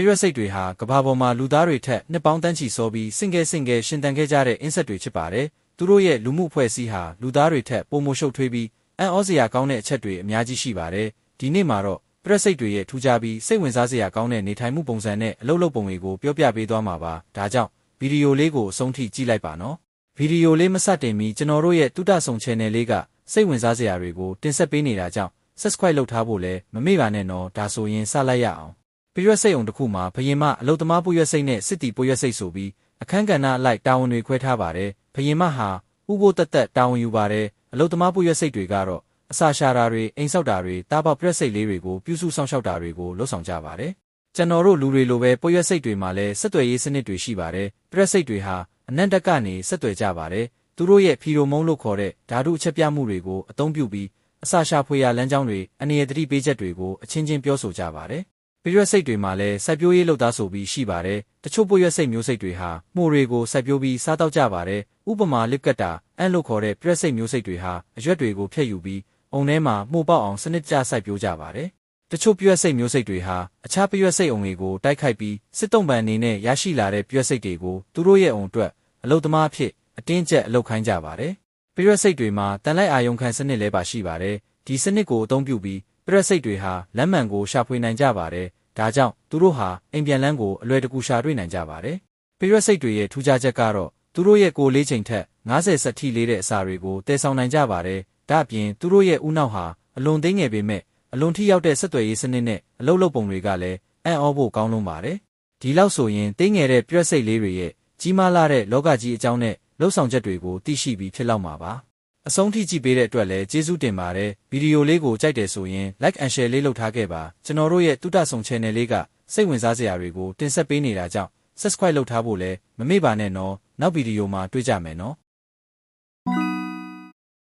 ပိရွက်စိတ်တွေဟာကဘာပေါ်မှာလူသားတွေထက်နှစ်ပေါင်းတန်းချီစောပြီးစင်ကဲစင်ကဲရှင်တန်ခဲ့ကြတဲ့အင်းဆက်တွေဖြစ်ပါတယ်။သူတို့ရဲ့လူမှုဖွဲ့စည်းဟာလူသားတွေထက်ပိုမိုရှုပ်ထွေးပြီးအံ့ဩစရာကောင်းတဲ့အချက်တွေအများကြီးရှိပါတယ်။ဒီနေ့မှာတော့ပိရွက်စိတ်တွေရဲ့ထူးခြားပြီးစိတ်ဝင်စားစရာကောင်းတဲ့နေထိုင်မှုပုံစံနဲ့အလုပ်လုပ်ပုံတွေကိုပြောပြပေးသွားမှာပါ။ဒါကြောင့်ဗီဒီယိုလေးကိုအဆုံးထိကြည့်လိုက်ပါနော်။ဗီဒီယိုလေးမစတင်မီကျွန်တော်တို့ရဲ့တုဒဆုံ channel လေးကစိတ်ဝင်စားစရာတွေကိုတင်ဆက်ပေးနေတာကြောင့် subscribe လုပ်ထားဖို့လည်းမမေ့ပါနဲ့နော်ဒါဆိုရင်စလိုက်ရအောင် ပြရွက်စိတ်အောင်တစ်ခုမှာဘယင်မအလုတ်သမားပွရွက်စိတ်နဲ့စစ်တီပွရွက်စိတ်ဆိုပြီးအခန်းကဏ္ဍအလိုက်တာဝန်တွေခွဲထားပါတယ်ဘယင်မဟာဥပိုးတက်တက်တာဝန်ယူပါတယ်အလုတ်သမားပွရွက်စိတ်တွေကတော့အစာရှာတာတွေအိမ်ဆောက်တာတွေတားပေါက်ပြက်စိတ်လေးတွေကိုပြုစုဆောင်ရှောက်တာတွေကိုလှုပ်ဆောင်ကြပါတယ်ကျွန်တော်တို့လူတွေလိုပဲပွရွက်စိတ်တွေမှာလည်းဆက်သွယ်ရေးစနစ်တွေရှိပါတယ်ပြက်စိတ်တွေဟာအနန္တကနေဆက်သွယ်ကြပါတယ်သူတို့ရဲ့ဖီရိုမုန်းလို့ခေါ်တဲ့ဓာတုအချက်ပြမှုတွေကိုအသုံးပြုပြီးအစာရှာဖွေရာလမ်းကြောင်းတွေအနေရတတိပေးချက်တွေကိုအချင်းချင်းပြောဆိုကြပါတယ်။ ပြရွက်စိတ်တွေမှာလည်းစိုက်ပျိုးရေးလုပ်သားဆိုပြီးရှိပါတယ်။တချို့ပွရွက်စိတ်မျိုးစိတ်တွေဟာမှုတွေကိုစိုက်ပျိုးပြီးစားတောက်ကြပါတယ်။ဥပမာလစ်ကတ်တာအန်လို့ခေါ်တဲ့ပြရွက်စိတ်မျိုးစိတ်တွေဟာအရွက်တွေကိုဖျက်ယူပြီးအုံထဲမှာမှုပေါက်အောင်စနစ်ကျစိုက်ပျိုးကြပါတယ်။တချို့ပြွက်စိတ်မျိုးစိတ်တွေဟာအခြားပြွက်စိတ်အုံတွေကိုတိုက်ခိုက်ပြီးစစ်တုံးပန်အနေနဲ့ရရှိလာတဲ့ပြွက်စိတ်တွေကိုသူတို့ရဲ့အုံအတွက်အလုတ်သမားအဖြစ်အတင်းကျပ်အလုတ်ခိုင်းကြပါတယ်။ပြွက်စိတ်တွေမှာတန်လိုက်အာယုံခံစနစ်လည်းပါရှိပါတယ်။ဒီစနစ်ကိုအသုံးပြုပြီး ပြွက်စိတ်တွေဟာလမ်းမှန်ကိုရှာဖွေနိုင်ကြပါတယ်။ဒါကြောင့်သူတို့ဟာအိမ်ပြန်လန်းကိုအလွယ်တကူရှာတွေ့နိုင်ကြပါတယ်။ပြွက်စိတ်တွေရဲ့ထူးခြားချက်ကတော့သူတို့ရဲ့ကိုယ်လေးချိန်ထက်90စက်ထိလေးတဲ့အစာတွေကိုတည်ဆောင်နိုင်ကြပါတယ်။ဒါ့အပြင်သူတို့ရဲ့ဥနောက်ဟာအလွန်သိငယ်ပေမဲ့အလွန်ထိရောက်တဲ့ဆက်သွယ်ရေးစနစ်နဲ့အလုပ်လုပ်ပုံတွေကလည်းအံ့ဩဖို့ကောင်းလုံးပါတယ်။ဒီလောက်ဆိုရင်သိငယ်တဲ့ပြွက်စိတ်လေးတွေရဲ့ကြီးမားလာတဲ့လောကကြီးအကြောင်းနဲ့လှုပ်ဆောင်ချက်တွေကိုသိရှိပြီးဖြစ်လောက်မှာပါ။ အဆုံးထိကြည့်ပေးတဲ့အတွက်လည်းကျေးဇူးတင်ပါတယ်။ဗီဒီယိုလေးကိုကြိုက်တယ်ဆိုရင် like and share လေးလုပ်ထားခဲ့ပါ။ကျွန်တော်တို့ရဲ့တုဒဆုံ channel လေးကစိတ်ဝင်စားစရာတွေကိုတင်ဆက်ပေးနေတာကြောင့် subscribe လုပ်ထားဖို့လည်းမမေ့ပါနဲ့နော်။နောက်ဗီဒီယိုမှာတွေ့ကြမယ်နော်။